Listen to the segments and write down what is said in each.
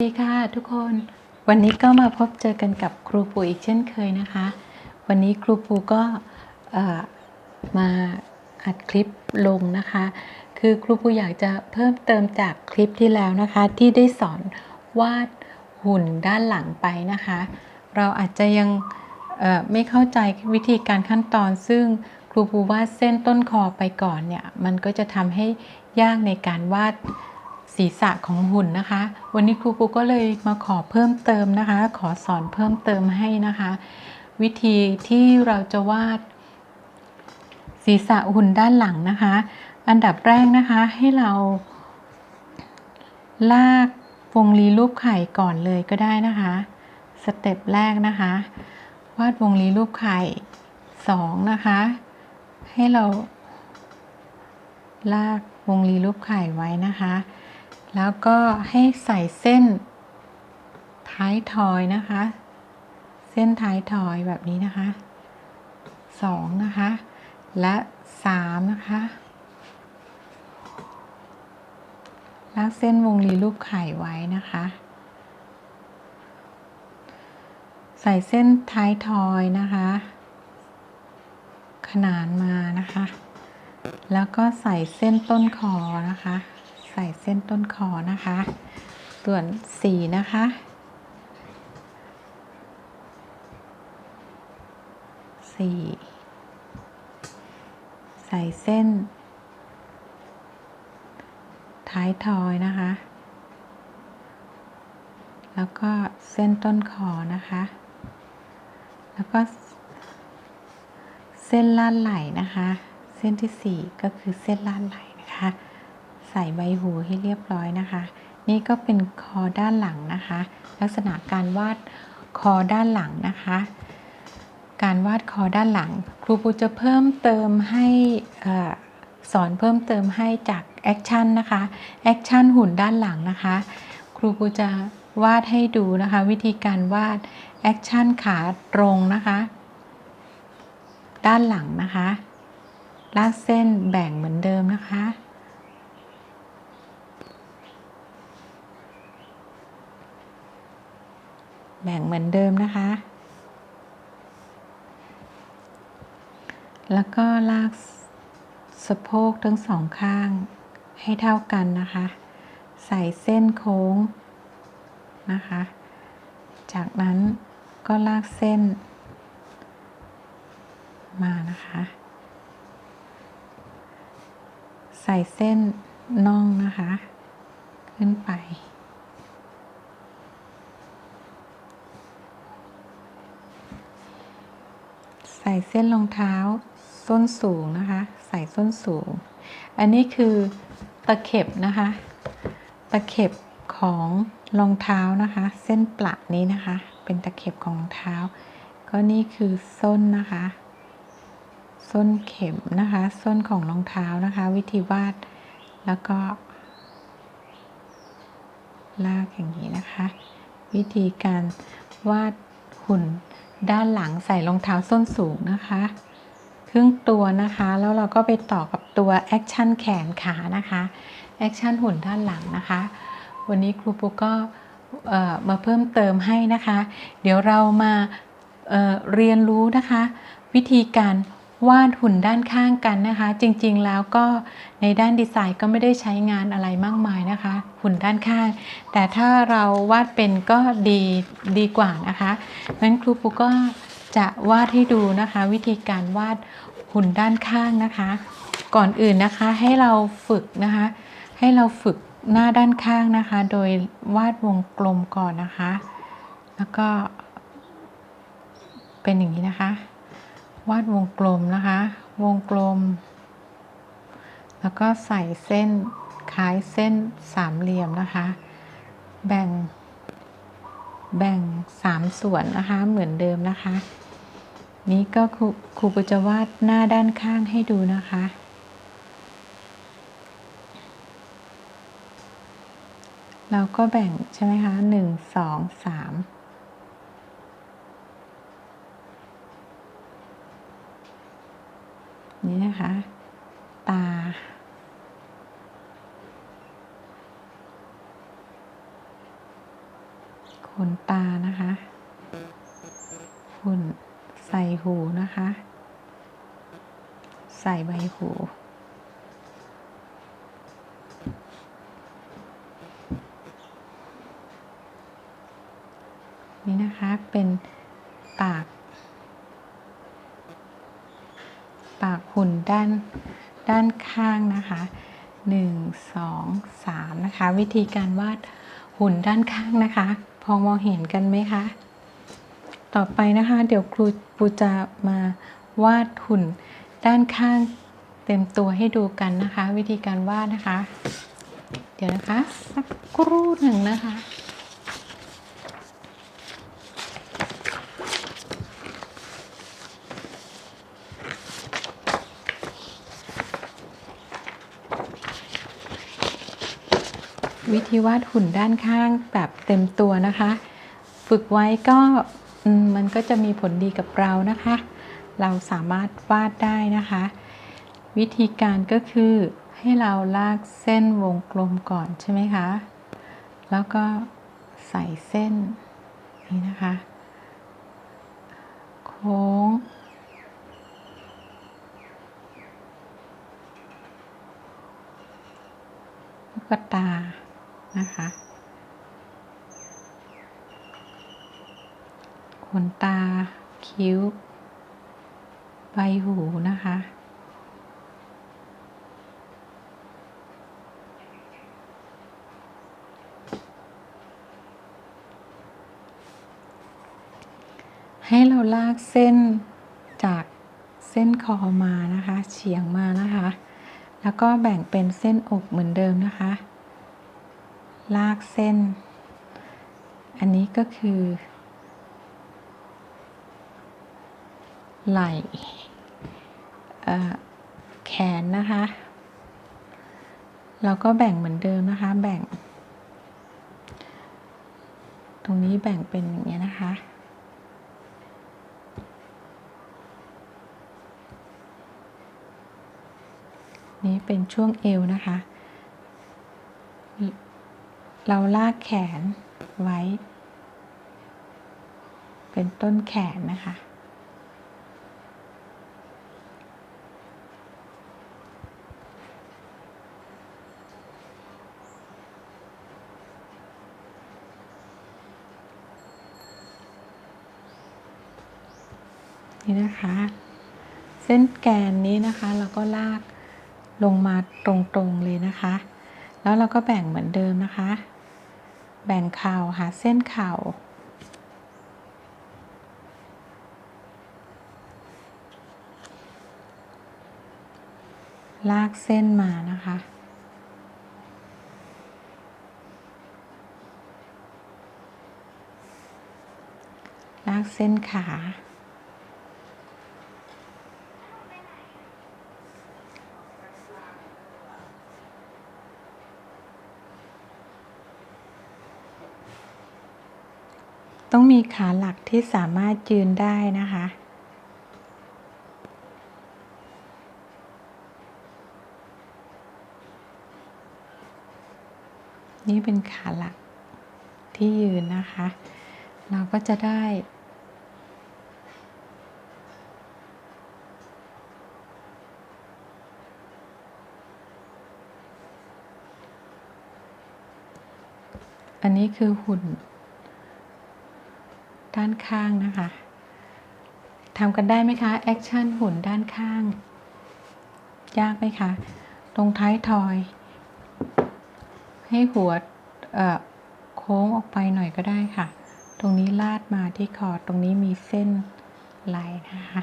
สวัสดีค่ะทุกคนวันนี้ก็มาพบเจอกันกับครูปูอีกเช่นเคยนะคะ วันนี้ครูปูก็มาอัดคลิปลงนะคะ คือครูปูอยากจะเพิ่มเติมจากคลิปที่แล้วนะคะ ที่ได้สอนวาดหุ่นด้านหลังไปนะคะ เราอาจจะยังไม่เข้าใจวิธีการขั้นตอนซึ่งครูปูวาดเส้นต้นคอไปก่อนเนี่ยมันก็จะทำให้ยากในการวาด ศีรษะของหุ่นนะคะ วันนี้ครูปูก็เลยมาขอเพิ่มเติมนะคะ ขอสอนเพิ่มเติมให้นะคะ วิธีที่เราจะวาด ศีรษะหุ่นด้านหลังนะคะ อันดับแรกนะคะให้เราลากวงรีรูปไข่ก่อนเลยก็ได้นะคะ สเต็ปแรกนะคะ วาดวงรีรูปไข่สองนะคะ ให้เราลากวงรีรูปไข่ไว้นะคะ แล้วก็ให้ใส่เส้น ท้ายทอยนะคะ เส้นท้ายทอยแบบนี้นะคะสองนะคะ และสามนะคะลากเส้นวงรีรูปไข่ไว้นะคะ ใส่เส้นท้ายทอยนะคะ ขนานมานะคะ แล้วก็ใส่เส้นต้นคอนะคะ ส่เส้นต้นคอนะคะ ส่วนสีนะคะ สี่ใส่เส้น ท้ายทอยนะคะ แล้วก็เส้นต้นคอนะคะ แล้วก็ เส้นลาดไหลนะคะ เส้นที่ 4 ก็คือเส้นลาดไหลนะคะ ส่ใบหูให้เรียบร้อยนะคะ นี่ก็เป็นคอด้านหลังนะคะ ลักษณะการวาดคอด้านหลังนะคะ การวาดคอด้านหลัง ครูปูจะเพิ่มเติมให้อสอนเพิ่มเติมให้จากแอคชั่นนะคะแอคชั่นหุ่นด้านหลังนะคะ ครูปูจะวาดให้ดูนะคะ วิธีการวาดแอคชั่นขาตรงนะคะ ด้านหลังนะคะ ลากเส้นแบ่งเหมือนเดิมนะคะ แบ่งเหมือนเดิมนะคะ แล้วก็ลากสะโพกทั้งสองข้างให้เท่ากันนะคะ ใส่เส้นโค้งนะคะ จากนั้นก็ลากเส้น มานะคะ ใส่เส้นน่องนะคะ ขึ้นไป ส่เส้นรองเท้า ส้นสูงนะคะ ใส่ส้นสูง อันนี้คือตะเข็บนะคะ ตะเข็บของรองเท้านะคะ เส้นประนี้นะคะ เป็นตะเข็บของรองเท้า ก็นี่คือส้นนะคะ ส้นเข็มนะคะ ส้นของรองเท้านะคะ วิธีวาดแล้วก็ ลากอย่างนี้นะคะ วิธีการวาดหุ่น ด้านหลังใส่รองเท้าส้นสูงนะคะ ครึ่งตัวนะคะ แล้วเราก็ไปต่อกับตัวแอคชั่นแขนขานะคะแอคชั่นหุ่นด้านหลังนะคะ วันนี้ครูปุ๊ก็เอ่อมาเพิ่มเติมให้นะคะ เดี๋ยวเรามาเอ่อเรียนรู้นะคะ วิธีการ วาดหุ่นด้านข้างกันนะคะ จริงๆแล้วก็ในด้านดีไซน์ก็ไม่ได้ใช้งานอะไรมากมายนะคะ หุ่นด้านข้าง แต่ถ้าเราวาดเป็นก็ดีดีกว่านะคะงั้นครูปูก็จะวาดให้ดูนะคะ วิธีการวาดหุ่นด้านข้างนะคะ ก่อนอื่นนะคะให้เราฝึกนะคะ ให้เราฝึกหน้าด้านข้างนะคะ โดยวาดวงกลมก่อนนะคะ แล้วก็เป็นอย่างนี้นะคะ วาดวงกลมนะคะ วงกลม แล้วก็ใส่เส้นคล้ายเส้นสามเหลี่ยมนะคะ แบ่ง แบ่งสามส่วนนะคะ เหมือนเดิมนะคะ นี้ก็ครูครูจะวาดหน้าด้านข้างให้ดูนะคะ เราก็แบ่งใช่ไหมคะหนึ่งสองสาม นี่นะคะ ตา ขนตานะคะหุ่นใส่หูนะคะ ใส่ใบหูนี่นะคะเป็นปาก หุ่นด้านด้านข้างนะคะหนึ่งสองสามนะคะ วิธีการวาดหุ่นด้านข้างนะคะ พอมองเห็นกันไหมคะ ต่อไปนะคะ เดี๋ยวครูปูจะมาวาดหุ่นด้านข้างเต็มตัวให้ดูกันนะคะ วิธีการวาดนะคะ เดี๋ยวนะคะ สักครู่หนึ่งนะคะ วิธีวาดหุ่นด้านข้างแบบเต็มตัวนะคะ ฝึกไว้ก็มมันก็จะมีผลดีกับเรานะคะ เราสามารถวาดได้นะคะ วิธีการก็คือให้เราลากเส้นวงกลมก่อนใช่ไหมคะ แล้วก็ใส่เส้นนี่นะคะ โค้ง ลูกตา นะคะขนตา คิ้ว ใบหูนะคะ ให้เราลากเส้นจากเส้นคอมานะคะ เฉียงมานะคะ แล้วก็แบ่งเป็นเส้นอกเหมือนเดิมนะคะ ลากเส้น อันนี้ก็คือ ไหล่แขนนะคะ เราก็แบ่งเหมือนเดิมนะคะ แบ่ง ตรงนี้แบ่งเป็นอย่างเงี้ยนะคะนี่เป็นช่วงเอวนะคะ เราลากแขนไว้ เป็นต้นแขนนะคะ นี่นะคะ เส้นแกนนี้นะคะเราก็ลากลงมาตรงๆเลยนะคะ แล้วเราก็แบ่งเหมือนเดิมนะคะ แบ่งเข่าหาเส้นเข่า ลากเส้นมานะคะ ลากเส้นขา ต้องมีขาหลักที่สามารถยืนได้นะคะ นี่เป็นขาหลักที่ยืนนะคะ เราก็จะได้ อันนี้คือหุ่น ด้านข้างนะคะทำกันได้ไหมคะแอคชั่นหุ่นด้านข้าง ยากไหมคะตรงท้ายทอย ให้หัวโค้งออกไปหน่อยก็ได้ค่ะ ตรงนี้ลาดมาที่คอตรงนี้มีเส้นไหลนะคะ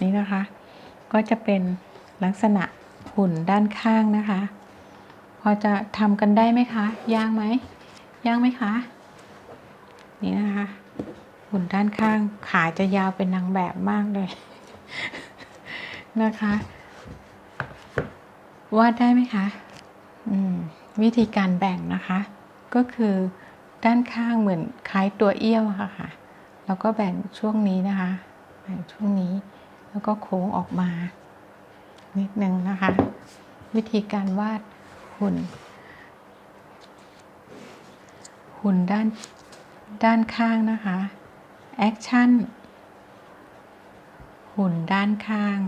นี่นะคะ ก็จะเป็นลักษณะหุ่นด้านข้างนะคะ พอจะทำกันได้ไหมคะ ยากไหมยากไหมคะ นี่นะคะ หุ่นด้านข้างขาจะยาวเป็นนางแบบมากเลย นะคะ วาดได้ไหมคะ อืม วิธีการแบ่งนะคะ ก็คือด้านข้างเหมือนคล้ายตัวเอี้ยวอะค่ะ แล้วก็แบ่งช่วงนี้นะคะ แบ่งช่วงนี้ แล้วก็โค้งออกมา นิดนึงนะคะ วิธีการวาดหุ่น หุ่นด้านด้านข้างนะคะ แอคชั่น หุ่นด้านข้าง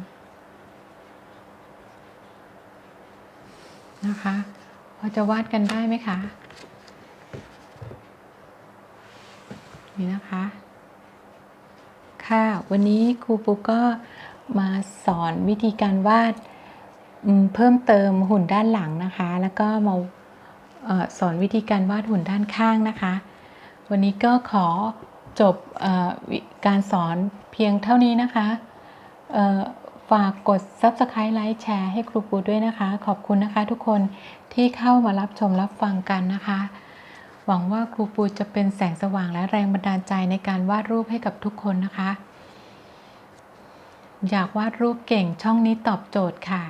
นะคะพอจะวาดกันได้ไหมคะ นี่นะคะ ค่ะ วันนี้ครูปูก็มาสอนวิธีการวาดเพิ่มเติมหุ่นด้านหลังนะคะ แล้วก็มาอสอนวิธีการวาดหุ่นด้านข้างนะคะ วันนี้ก็ขอ จบการสอนเพียงเท่านี้นะคะฝากกด Subscribe ไลค์แชร์ให้ครูปูด้วยนะคะ ขอบคุณนะคะทุกคนที่เข้ามารับชมรับฟังกันนะคะ หวังว่าครูปูจะเป็นแสงสว่างและแรงบันดาลใจในการวาดรูปให้กับทุกคนนะคะ อยากวาดรูปเก่งช่องนี้ตอบโจทย์ค่ะ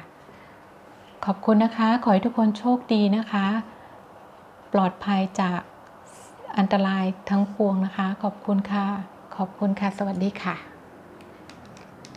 ขอบคุณนะคะ ขอให้ทุกคนโชคดีนะคะ ปลอดภัยจาก อันตรายทั้งปวงนะคะ ขอบคุณค่ะ ขอบคุณค่ะ สวัสดีค่ะ